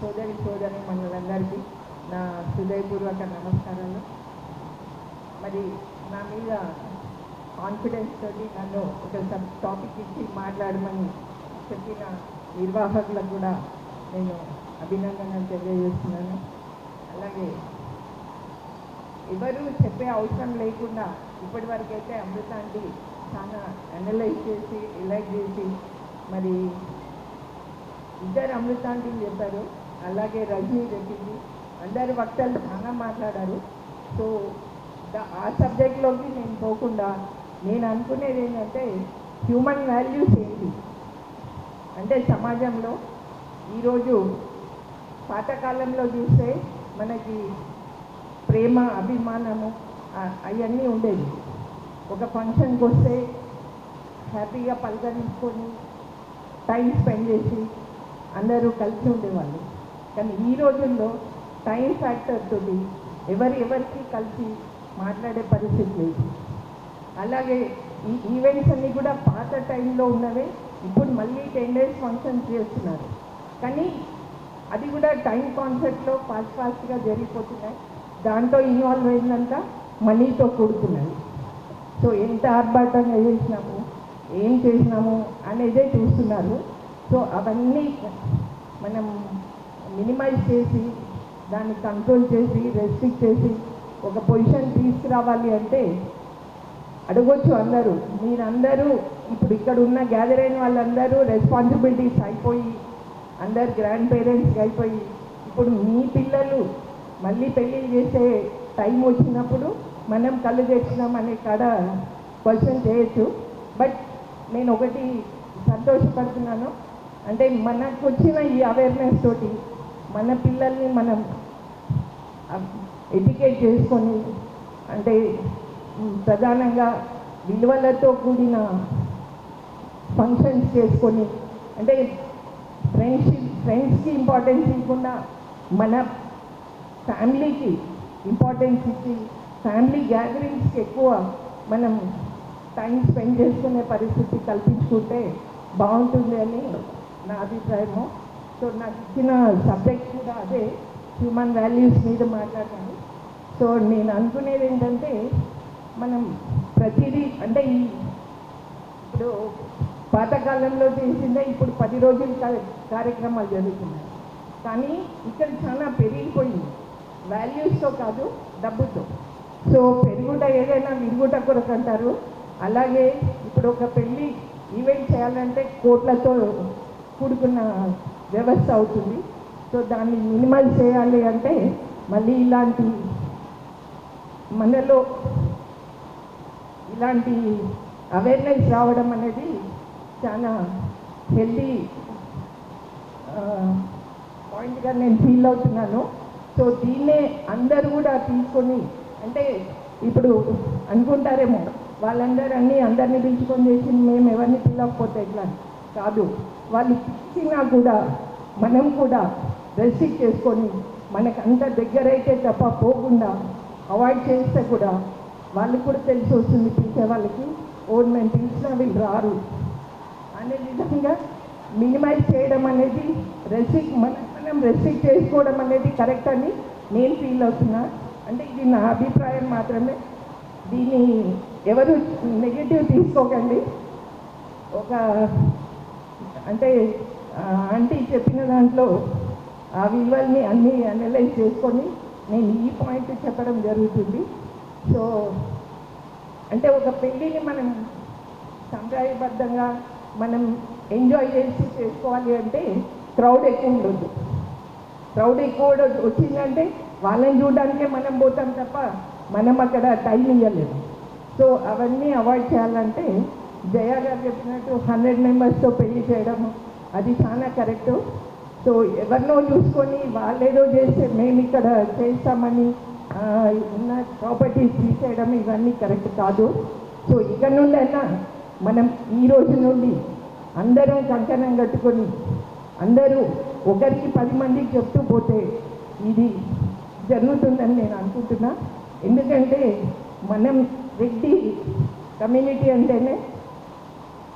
సోదరి సోదరి మనందరికీ నా హృదయపూర్వక నమస్కారాలు. మరి నా మీద కాన్ఫిడెన్స్ తోటి నన్ను ఒక సబ్ టాపిక్ ఇచ్చి మాట్లాడమని చెప్పిన నిర్వాహకులకు కూడా నేను అభినందనలు తెలియజేస్తున్నాను. అలాగే ఎవరు చెప్పే అవసరం లేకుండా ఇప్పటి వరకైతే అమృతాంటి చాలా అనలైజ్ చేసి ఎలైట్ చేసి మరి ఇద్దరు అమృతాంటిని చెప్పారు. అలాగే రజనీ చెప్పింది అందరు వక్తలు చాలా మాట్లాడారు. సో ద- ఆ సబ్జెక్ట్లోకి నేను పోకుండా నేను అనుకునేది ఏంటంటే హ్యూమన్ వాల్యూస్ ఏంటి అంటే సమాజంలో ఈరోజు పాతకాలంలో చూస్తే మనకి ప్రేమ అభిమానము అవన్నీ ఉండేవి. ఒక ఫంక్షన్కి వస్తే హ్యాపీగా పలకరించుకొని టైం స్పెండ్ చేసి అందరూ కలిసి ఉండేవాళ్ళు. కానీ ఈ రోజుల్లో టైం ఫ్యాక్టర్ తోటి ఎవరు ఎవరికి కలిసి మాట్లాడే పరిస్థితి లేదు. అలాగే ఈ ఈవెంట్స్ అన్నీ కూడా పాత టైంలో ఉన్నవే ఇప్పుడు మళ్ళీ టెన్ డేస్ ఫంక్షన్స్ చేస్తున్నారు. కానీ అది కూడా టైం కాన్సెప్ట్లో ఫాస్ట్ ఫాస్ట్గా జరిగిపోతున్నాయి. దాంతో ఇన్వాల్వ్ అయిందంతా మనీతో కూడుకున్నది. సో ఎంత ఆర్భాటంగా చేసినాము ఏం చేసినాము అనేదే చూస్తున్నారు. సో అవన్నీ మనం మినిమైజ్ చేసి దాన్ని కంట్రోల్ చేసి రెస్ట్రిక్ట్ చేసి ఒక పొజిషన్ తీసుకురావాలి అంటే అడగొచ్చు అందరూ. మీరందరూ ఇప్పుడు ఇక్కడ ఉన్న గ్యాదర్ అయిన వాళ్ళందరూ రెస్పాన్సిబిలిటీస్ అయిపోయి అందరు గ్రాండ్ పేరెంట్స్ అయిపోయి ఇప్పుడు మీ పిల్లలు మళ్ళీ పెళ్ళి చేసే టైం వచ్చినప్పుడు మనం కళ్ళు తెచ్చినాం అనే కాడ క్వశ్చన్ చేయొచ్చు. బట్ నేను ఒకటి సంతోషపడుతున్నాను. అంటే మనకు వచ్చిన ఈ అవేర్నెస్ తోటి మన పిల్లల్ని మనం ఎడ్యుకేట్ చేసుకొని అంటే ప్రధానంగా విలువలతో కూడిన ఫంక్షన్స్ చేసుకొని అంటే ఫ్రెండ్షిప్ ఫ్రెండ్స్కి ఇంపార్టెన్స్ ఇవ్వకుండా మన ఫ్యామిలీకి ఇంపార్టెన్స్ ఇచ్చి ఫ్యామిలీ గ్యాదరింగ్స్కి ఎక్కువ మనం టైం స్పెండ్ చేసుకునే పరిస్థితి కల్పించుకుంటే బాగుంటుంది అని నా అభిప్రాయము. సో నాకు ఇచ్చిన సబ్జెక్ట్ కూడా అదే హ్యూమన్ వాల్యూస్ మీద మాట్లాడాను సో నేను అనుకునేది ఏంటంటే మనం ప్రతిదీ అంటే ఈ ఇప్పుడు పాతకాలంలో చేసిందే ఇప్పుడు పది రోజుల కార్యక్రమాలు జరుగుతున్నాయి. కానీ ఇక్కడ చాలా పెరిగిపోయింది. వాల్యూస్తో కాదు డబ్బుతో. సో పెరుగుట ఏదైనా విరుగుట కొరకు అంటారు. అలాగే ఇప్పుడు ఒక పెళ్ళి ఈవెంట్ చేయాలంటే కోట్లతో కూడుకున్న వ్యవస్థ అవుతుంది సో దాన్ని మినిమల్ చేయాలి అంటే మళ్ళీ ఇలాంటి మనలో ఇలాంటి అవేర్నెస్ రావడం అనేది చాలా హెల్దీ పాయింట్గా నేను ఫీల్ అవుతున్నాను సో దీన్నే అందరూ కూడా తీసుకొని అంటే ఇప్పుడు అనుకుంటారేమో వాళ్ళందరూ అన్నీ అందరినీ పిలుచుకొని చేసి మేము ఎవరిని పిలవకపోతే ఎట్లా అని. కాదు. వాళ్ళు ఇచ్చినా కూడా మనం కూడా రెస్ట్రిక్ట్ చేసుకొని మనకు అంత దగ్గరైతే తప్ప పోకుండా అవాయిడ్ చేస్తే కూడా వాళ్ళకి కూడా తెలిసి వస్తుంది పిలిచే వాళ్ళకి ఓన్ మేము పిలిచినా వీళ్ళు రారు. అనే విధంగా మినిమైజ్ చేయడం అనేది రెస్ట్రిక్ట్ మనం మనం రెస్ట్రిక్ట్ చేసుకోవడం అనేది కరెక్ట్ అని నేను ఫీల్ అవుతున్నా. అంటే ఇది నా అభిప్రాయం మాత్రమే. దీన్ని ఎవరు నెగిటివ్ తీసుకోకండి. ఒక అంటే ఆంటీ చెప్పిన దాంట్లో ఆ విలువల్ని అన్నీ అనలైజ్ చేసుకొని నేను ఈ పాయింట్ చెప్పడం జరుగుతుంది. సో అంటే ఒక పెళ్ళిని మనం సంప్రదాయబద్ధంగా మనం ఎంజాయ్ చేసి చేసుకోవాలి అంటే క్రౌడ్ ఎక్కువ ఉండొద్దు. క్రౌడ్ ఎక్కువ వచ్చిందంటే వాళ్ళని చూడడానికే మనం పోతాం తప్ప మనం అక్కడ టైం ఇవ్వలేదు సో అవన్నీ అవాయిడ్ చేయాలంటే జయ గారు చెప్పినట్టు హండ్రెడ్ మెంబర్స్తో పెళ్ళి చేయడం అది చాలా కరెక్టు. సో ఎవరినో చూసుకొని వాళ్ళేదో చేస్తే మేము ఇక్కడ చేస్తామని ఉన్న ప్రాపర్టీస్ తీసేయడం ఇవన్నీ కరెక్ట్ కాదు. సో ఇక్కడ నుండి అయినా మనం ఈ రోజు నుండి అందరం కంకణం కట్టుకొని అందరూ ఒకరికి పది మందికి చెప్తూ పోతే ఇది జరుగుతుందని నేను అనుకుంటున్నా. ఎందుకంటే మనం రెడ్డి కమ్యూనిటీ అంటేనే